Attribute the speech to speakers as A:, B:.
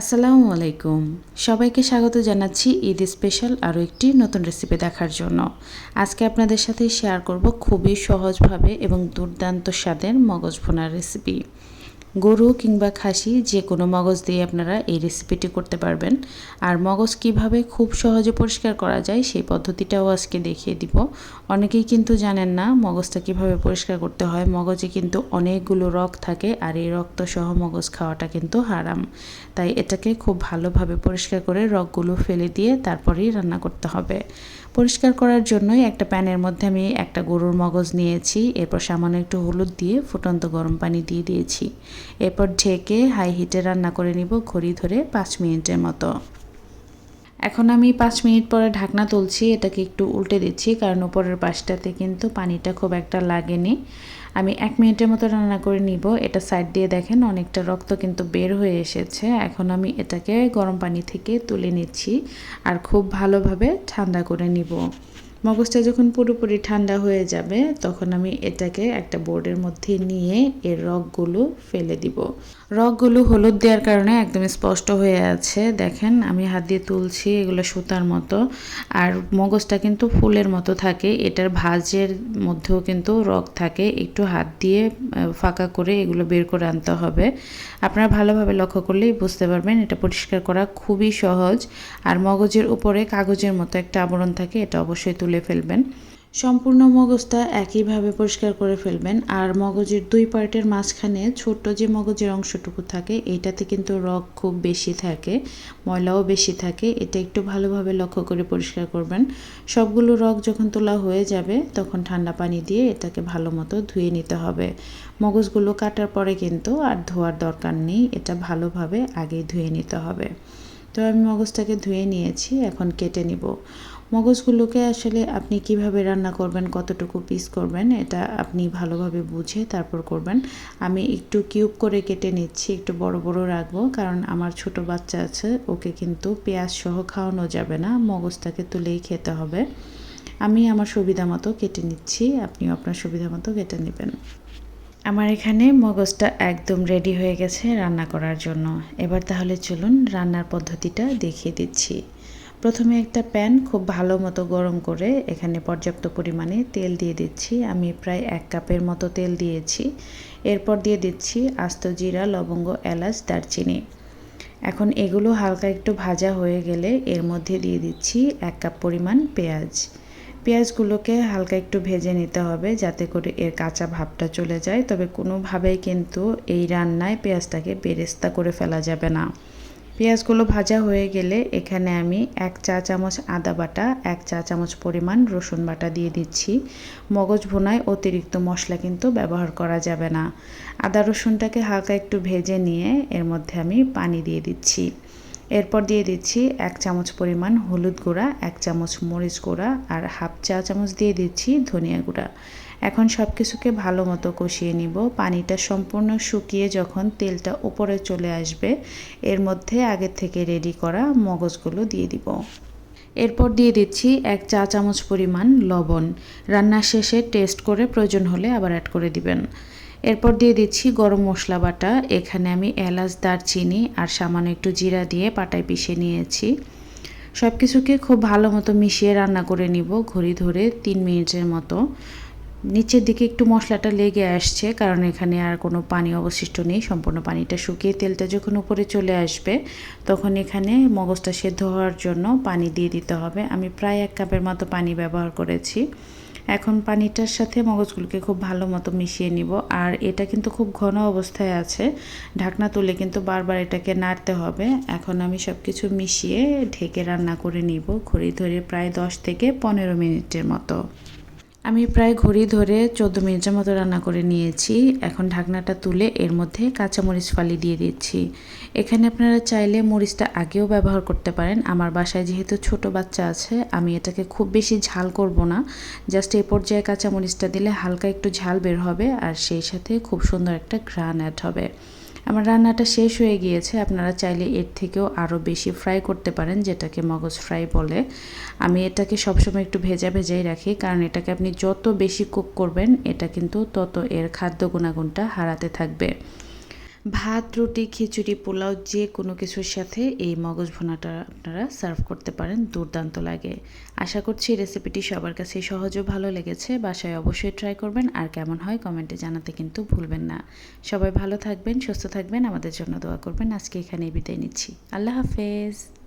A: আসসালামু আলাইকুম। সবাইকে স্বাগত জানাচ্ছি ঈদ স্পেশাল আরও একটি নতুন রেসিপি দেখার জন্য। আজকে আপনাদের সাথে শেয়ার করব খুবই সহজভাবে এবং দুর্দান্ত স্বাদের মগজ ভোনার রেসিপি গরু কিংবা খাসি যে কোনো মগজ দিয়ে আপনারা এই রেসিপিটি করতে পারবেন। আর মগজ কীভাবে খুব সহজে পরিষ্কার করা যায় সেই পদ্ধতিটাও আজকে দেখিয়ে দিব। অনেকেই কিন্তু জানেন না মগজটা কীভাবে পরিষ্কার করতে হয়। মগজে কিন্তু অনেকগুলো রক থাকে আর এই রক্ত সহ মগজ খাওয়াটা কিন্তু হারাম। তাই এটাকে খুব ভালোভাবে পরিষ্কার করে রকগুলো ফেলে দিয়ে তারপরেই রান্না করতে হবে। পরিষ্কার করার জন্যই একটা প্যানের মধ্যে আমি একটা গরুর মগজ নিয়েছি, এরপর সামান্য একটু হলুদ দিয়ে ফুটন্ত গরম পানি দিয়ে দিয়েছি। এরপর ঢেকে হাই হিটে রান্না করে নিব ঘড়ি ধরে পাঁচ মিনিটের মতো। এখন আমি পাঁচ মিনিট পরে ঢাকনা তুলছি, এটাকে একটু উল্টে দিচ্ছি, কারণ উপরের পাশটাতে কিন্তু পানিটা খুব একটা লাগেনি। আমি এক মিনিটের মতো রান্না করে নিব। এটা সাইড দিয়ে দেখেন অনেকটা রক্ত কিন্তু বের হয়ে এসেছে। এখন আমি এটাকে গরম পানি থেকে তুলে নিচ্ছি আর খুব ভালোভাবে ঠান্ডা করে নিব। মগজটা যখন পুরোপুরি ঠান্ডা হয়ে যাবে, তখন আমি এটাকে একটা বোর্ডের মধ্যে নিয়ে এর রগগুলো ফেলে দিব। রগগুলো হলুদ দেওয়ার কারণে একদম স্পষ্ট হয়ে আছে। দেখেন, আমি হাত দিয়ে তুলছি এগুলো সুতার মতো। আর মগজটা কিন্তু ফুলের মতো থাকে। এটার ভাজের মধ্যেও কিন্তু রগ থাকে। একটু হাত দিয়ে ফাঁকা করে এগুলো বের করে আনতে হবে। আপনারা ভালোভাবে লক্ষ্য করলেই বুঝতে পারবেন, এটা পরিষ্কার করা খুবই সহজ। আর মগজের উপরে কাগজের মতো একটা আবরণ থাকে, এটা অবশ্যই তুলে ফেলবেন। সম্পূর্ণ মগজটা একইভাবে পরিষ্কার করে ফেলবেন। আর মগজের দুই পার্টের মাঝখানে ছোট্ট যে মগজের অংশটুকু থাকে, এটাতে কিন্তু রগ খুব বেশি থাকে, ময়লাও বেশি থাকে। এটা একটু ভালোভাবে লক্ষ্য করে পরিষ্কার করবেন। সবগুলো রগ যখন তোলা হয়ে যাবে, তখন ঠান্ডা পানি দিয়ে এটাকে ভালো মতো ধুয়ে নিতে হবে। মগজগুলো কাটার পরে কিন্তু আর ধোয়ার দরকার নেই, এটা ভালোভাবে আগেই ধুয়ে নিতে হবে। তো আমি মগজটাকে ধুয়ে নিয়েছি, এখন কেটে নিব। মগজগুলোকে আসলে আপনি কীভাবে রান্না করবেন, কতটুকু পিস করবেন, এটা আপনি ভালোভাবে বুঝে তারপর করবেন। আমি একটু কিউব করে কেটে নিচ্ছি, একটু বড় বড় রাখব, কারণ আমার ছোট বাচ্চা আছে, ওকে কিন্তু পেঁয়াজ সহ খাওয়ানো যাবে না, মগজটাকে তুলেই খেতে হবে। আমি আমার সুবিধা মতো কেটে নিচ্ছি, আপনিও আপনার সুবিধা মতো কেটে নেবেন। আমার এখানে মগজটা একদম রেডি হয়ে গেছে রান্না করার জন্য। এবার তাহলে চলুন রান্নার পদ্ধতিটা দেখিয়ে দিচ্ছি। প্রথমে একটা প্যান খুব ভালো মতো গরম করে এখানে পর্যাপ্ত পরিমাণে তেল দিয়ে দিচ্ছি। আমি প্রায় এক কাপের মতো তেল দিয়েছি। এরপর দিয়ে দিচ্ছি আস্ত জিরা, লবঙ্গ, এলাচ, দারচিনি। এখন এগুলো হালকা একটু ভাজা হয়ে গেলে এর মধ্যে দিয়ে দিচ্ছি এক কাপ পরিমাণ পেঁয়াজ। পেঁয়াজগুলোকে হালকা একটু ভেজে নিতে হবে যাতে করে এর কাঁচা ভাবটা চলে যায়। তবে কোনোভাবেই কিন্তু এই রান্নায় পেঁয়াজটাকে বেরেস্তা করে ফেলা যাবে না। পেঁয়াজগুলো ভাজা হয়ে গেলে এখানে আমি এক চা চামচ আদা বাটা, এক চা চামচ পরিমাণ রসুন বাটা দিয়ে দিচ্ছি। মগজ ভুনায় অতিরিক্ত মশলা কিন্তু ব্যবহার করা যাবে না। আদা রসুনটাকে হালকা একটু ভেজে নিয়ে এর মধ্যে আমি পানি দিয়ে দিচ্ছি। এরপর দিয়ে দিচ্ছি এক চামচ পরিমাণ হলুদ গুঁড়া, এক চামচ মরিচ গুঁড়া আর হাফ চা চামচ দিয়ে দিচ্ছি ধনিয়া গুঁড়া। এখন সব কিছুকে ভালো মতো কষিয়ে নিব। পানিটা সম্পূর্ণ শুকিয়ে যখন তেলটা উপরে চলে আসবে, এর মধ্যে আগের থেকে রেডি করা মগজগুলো দিয়ে দিব। এরপর দিয়ে দিচ্ছি এক চা চামচ পরিমাণ লবণ। রান্না শেষে টেস্ট করে প্রয়োজন হলে আবার অ্যাড করে দিবেন। এরপর দিয়ে দিচ্ছি গরম মশলা বাটা। এখানে আমি এলাচ, দারচিনি আর সামান্য একটু জিরা দিয়ে পাটায় পিষে নিয়েছি। সব কিছুকে খুব ভালো মতো মিশিয়ে রান্না করে নিব ঘড়ি ধরে তিন মিনিটের মতো। নিচের দিকে একটু মশলাটা লেগে আসছে, কারণ এখানে আর কোনো পানি অবশিষ্ট নেই, সম্পূর্ণ পানিটা শুকিয়ে তেলটা যখন উপরে চলে আসবে, তখন এখানে মগজটা সেদ্ধ হওয়ার জন্য পানি দিয়ে দিতে হবে। আমি প্রায় এক কাপের মতো পানি ব্যবহার করেছি। এখন পানিটার সাথে মগজগুলোকে খুব ভালো মতো মিশিয়ে নিব। আর এটা কিন্তু খুব ঘন অবস্থায় আছে, ঢাকনা তুলে কিন্তু বারবার এটাকে নাড়তে হবে। এখন আমি সব কিছু মিশিয়ে ঢেকে রান্না করে নিব, ঘড়ি ধরে প্রায় দশ থেকে পনেরো মিনিটের মতো। আমি প্রায় ঘড়ি ধরে চোদ্দ মিনিটের মতো রান্না করে নিয়েছি। এখন ঢাকনাটা তুলে এর মধ্যে কাঁচামরিচ ফালি দিয়ে দিচ্ছি। এখানে আপনারা চাইলে মরিচটা আগেও ব্যবহার করতে পারেন। আমার বাসায় যেহেতু ছোট বাচ্চা আছে, আমি এটাকে খুব বেশি ঝাল করব না। জাস্ট এই পর্যায়ে কাঁচামরিচটা দিলে হালকা একটু ঝাল বের হবে আর সেই সাথে খুব সুন্দর একটা ঘ্রাণ অ্যাড হবে। আমার রান্নাটা শেষ হয়ে গিয়েছে। আপনারা চাইলে এর থেকেও আরও বেশি ফ্রাই করতে পারেন, যেটাকে মগজ ফ্রাই বলে। আমি এটাকে সবসময় একটু ভেজা ভেজাই রাখি, কারণ এটাকে আপনি যত বেশি কুক করবেন, এটা কিন্তু তত এর খাদ্য গুণাগুণটা হারাতে থাকবে। ভাত, রুটি, খিচুড়ি, পোলাও যে কোনো কিছুর সাথে এই মগজ ভোনাটা আপনারা সার্ভ করতে পারেন, দুর্দান্ত লাগে। আশা করছি রেসিপিটি সবার কাছে সহজ ও ভালো লেগেছে, বাসায় অবশ্যই ট্রাই করবেন, আর কেমন হয় কমেন্টে জানাতে কিন্তু ভুলবেন না। সবাই ভালো থাকবেন, সুস্থ থাকবেন, আমাদের জন্য দোয়া করবেন, আজকে এখানে বিদায় নিচ্ছি। আল্লাহ হাফেজ।